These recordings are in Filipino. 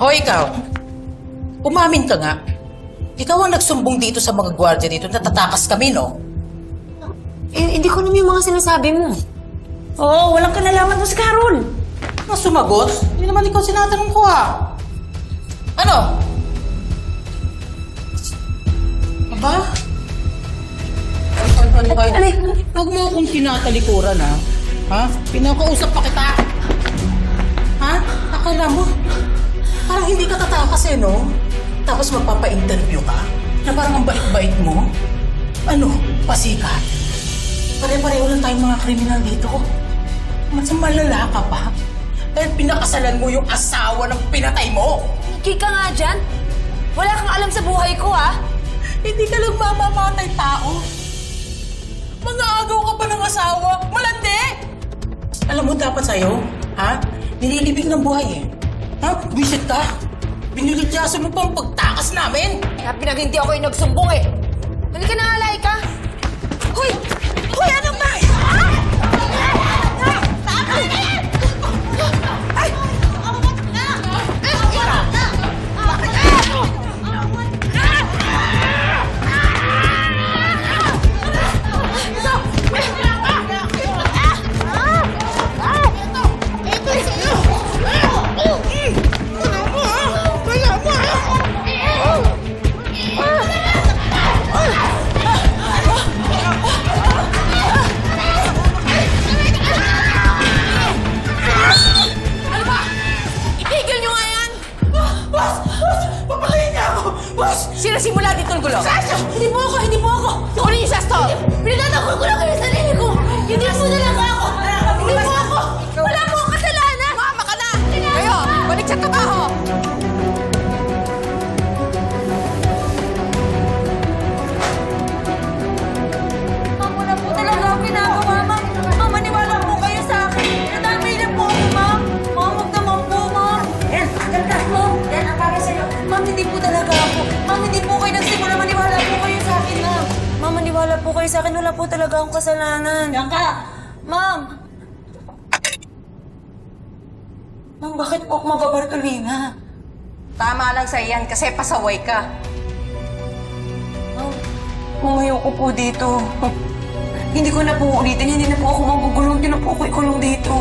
O ikaw, umamin ka nga. Ikaw ang nagsumbong dito sa mga gwardiya dito na tatakas kami, no? Eh, hindi ko alam yung mga sinasabi mo. Oo, walang kanalaman mo si Carol. Ano sumagot? Hindi naman ikaw sinatanong ko, ha? Ano? Aba? Ay, ay, ay, ay. Huwag mo akong tinatalikuran, ha? Ha? Pinakausap pa kita. Ha? Akala mo? Parang hindi ka tatakas eh, no? Tapos magpapa-interview ka? Na parang ang bait-bait mo? Ano? Pasikat? Pare-pareho lang tayong mga kriminal dito. Mas malala ka pa. Dahil pinakasalan mo yung asawa ng pinatay mo. Kika ka nga dyan. Wala kang alam sa buhay ko, ha? Hindi ka lang mamamatay tao. Mga agaw ka pa ng asawa. Malandi! Alam mo dapat sa'yo, ha? Nililibig ng buhay eh. Ha? Visit ka. Binilityasan mo pa ang pagtakas namin. Kaya pinaghinti ako yung nagsumbong, eh. Halika na, alay ka. Hoy! Hoy, ano ba? Itigil Boss! Sino simula dito ang gulo? Sasha! Hindi po ako! Hindi po ako! Kunin niyo siya, stop! Pinatatakot ko lang kayo talaga ako. Ma'am, hindi po kayo nagsimula. Maniwala po kayo sa akin, ma'am. Ma'am, maniwala po kayo sa akin. Wala po talaga akong kasalanan. Yan ka. Ma'am. Ma'am, bakit po ako mababartolina? Tama lang sa iyan kasi pasaway ka. Ma'am, Umayo ko po dito. hindi ko na po ulitin. Hindi na po ako magugulong. Hindi na po ako ikulong dito.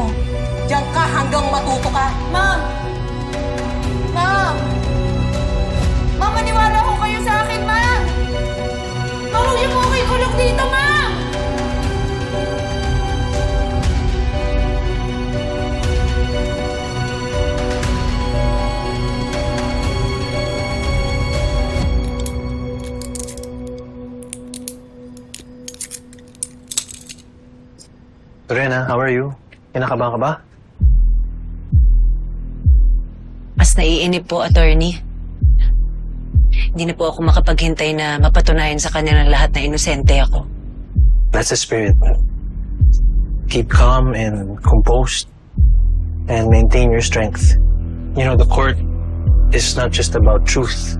Diyan ka hanggang matuto ka. Ma'am! Ma'am! Ma'am, maniwala ko kayo sa akin, ma'am! Niyo po ako ikulong dito, ma'am! Lorena, how are you? Kinakabahan ka ba? Mas naiinip po, attorney. Hindi na po ako makapaghintay na mapatunayan sa kanya ng lahat na inosente ako. That's the spirit. Keep calm and composed and maintain your strength. You know, the court is not just about truth,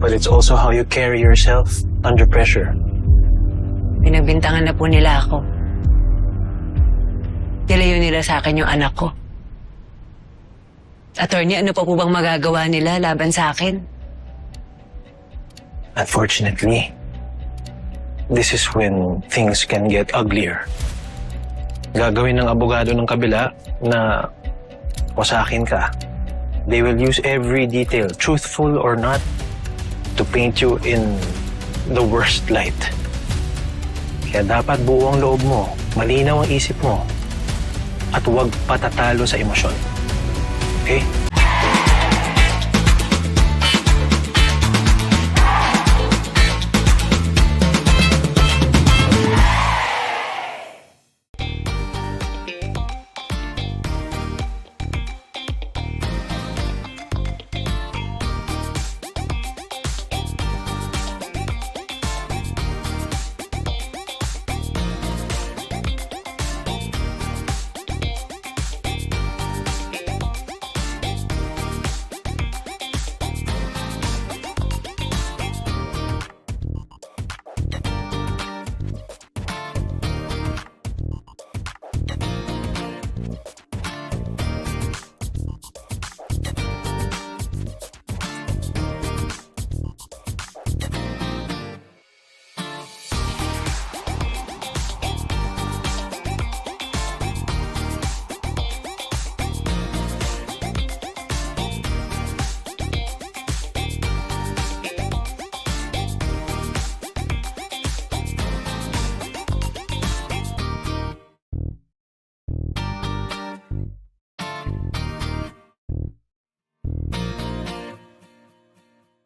but it's also how you carry yourself under pressure. Pinagbintangan na po nila ako. Nilayo nila sa akin yung anak ko. Attorney, ano pa po bang magagawa nila laban sa akin? Unfortunately, this is when things can get uglier. Gagawin ng abogado ng kabila na wasakin ka. They will use every detail, truthful or not, to paint you in the worst light. Kaya dapat buo ang loob mo, malinaw ang isip mo, at huwag patatalo sa emosyon. Okay?